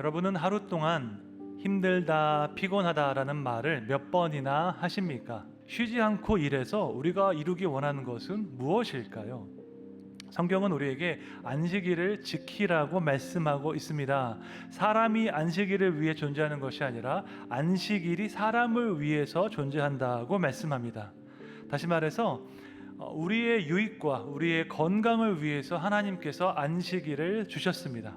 여러분은 하루 동안 힘들다, 피곤하다라는 말을 몇 번이나 하십니까? 쉬지 않고 일해서 우리가 이루기 원하는 것은 무엇일까요? 성경은 우리에게 안식일을 지키라고 말씀하고 있습니다. 사람이 안식일을 위해 존재하는 것이 아니라 안식일이 사람을 위해서 존재한다고 말씀합니다. 다시 말해서 어, 우리의 유익과 우리의 건강을 위해서 하나님께서 안식일을 주셨습니다.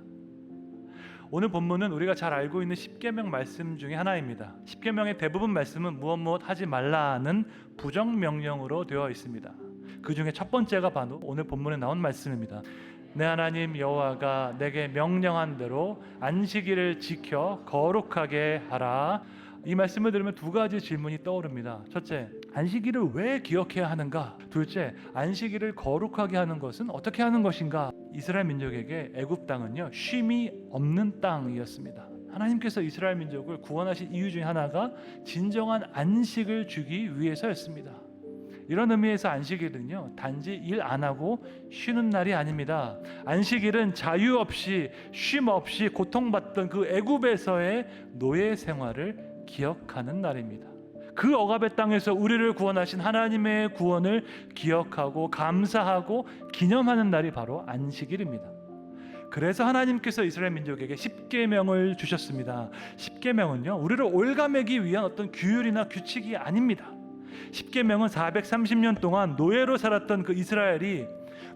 오늘 본문은 우리가 잘 알고 있는 십계명 말씀 중에 하나입니다. 십계명의 대부분 말씀은 무엇 무엇 하지 말라는 부정 명령으로 되어 있습니다. 그 중에 첫 번째가 바로 오늘 본문에 나온 말씀입니다. 내 하나님 여호와가 내게 명령한 대로 안식일을 지켜 거룩하게 하라. 이 말씀을 들으면 두 가지 질문이 떠오릅니다. 첫째, 안식일을 왜 기억해야 하는가? 둘째, 안식일을 거룩하게 하는 것은 어떻게 하는 것인가? 이스라엘 민족에게 애굽 땅은요 쉼이 없는 땅이었습니다. 하나님께서 이스라엘 민족을 구원하신 이유 중에 하나가 진정한 안식을 주기 위해서였습니다. 이런 의미에서 안식일은요 단지 일 안 하고 쉬는 날이 아닙니다. 안식일은 자유 없이 쉼 없이 고통받던 그 애굽에서의 노예 생활을 기억하는 날입니다. 그 억압의 땅에서 우리를 구원하신 하나님의 구원을 기억하고 감사하고 기념하는 날이 바로 안식일입니다. 그래서 하나님께서 이스라엘 민족에게 십계명을 주셨습니다. 십계명은요 우리를 올가매기 위한 어떤 규율이나 규칙이 아닙니다. 십계명은 430년 동안 노예로 살았던 그 이스라엘이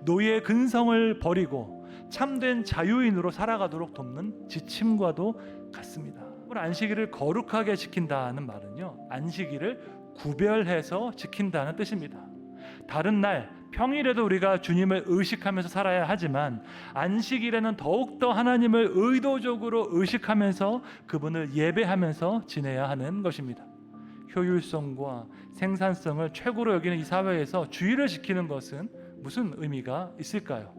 노예의 근성을 버리고 참된 자유인으로 살아가도록 돕는 지침과도 같습니다. 안식일을 거룩하게 지킨다는 말은요 안식일을 구별해서 지킨다는 뜻입니다. 다른 날 평일에도 우리가 주님을 의식하면서 살아야 하지만 안식일에는 더욱더 하나님을 의도적으로 의식하면서 그분을 예배하면서 지내야 하는 것입니다. 효율성과 생산성을 최고로 여기는 이 사회에서 주의를 지키는 것은 무슨 의미가 있을까요?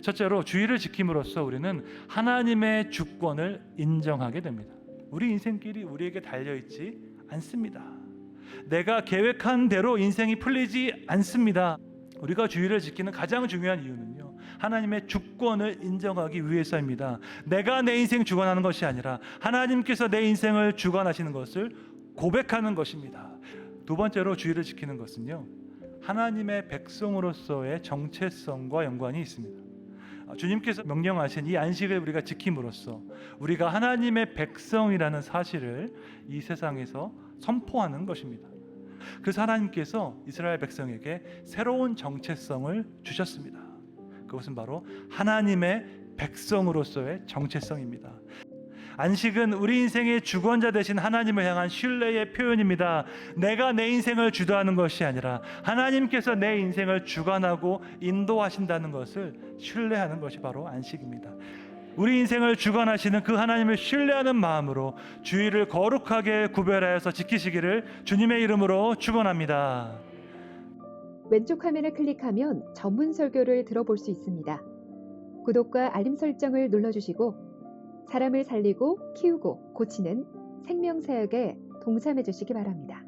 첫째로 주의를 지킴으로써 우리는 하나님의 주권을 인정하게 됩니다. 우리 인생길이 우리에게 달려 있지 않습니다. 내가 계획한 대로 인생이 풀리지 않습니다. 우리가 주의를 지키는 가장 중요한 이유는요. 하나님의 주권을 인정하기 위해서입니다. 내가 내 인생 주관하는 것이 아니라 하나님께서 내 인생을 주관하시는 것을 고백하는 것입니다. 두 번째로 주의를 지키는 것은요. 하나님의 백성으로서의 정체성과 연관이 있습니다. 주님께서 명령하신 이 안식을 우리가 지킴으로써 우리가 하나님의 백성이라는 사실을 이 세상에서 선포하는 것입니다. 그래서 하나님께서 이스라엘 백성에게 새로운 정체성을 주셨습니다. 그것은 바로 하나님의 백성으로서의 정체성입니다. 안식은 우리 인생의 주권자 되신 하나님을 향한 신뢰의 표현입니다. 내가 내 인생을 주도하는 것이 아니라 하나님께서 내 인생을 주관하고 인도하신다는 것을 신뢰하는 것이 바로 안식입니다. 우리 인생을 주관하시는 그 하나님을 신뢰하는 마음으로 주의를 거룩하게 구별하여서 지키시기를 주님의 이름으로 축원합니다. 왼쪽 화면을 클릭하면 전문 설교를 들어볼 수 있습니다. 구독과 알림 설정을 눌러주시고 사람을 살리고 키우고 고치는 생명사역에 동참해 주시기 바랍니다.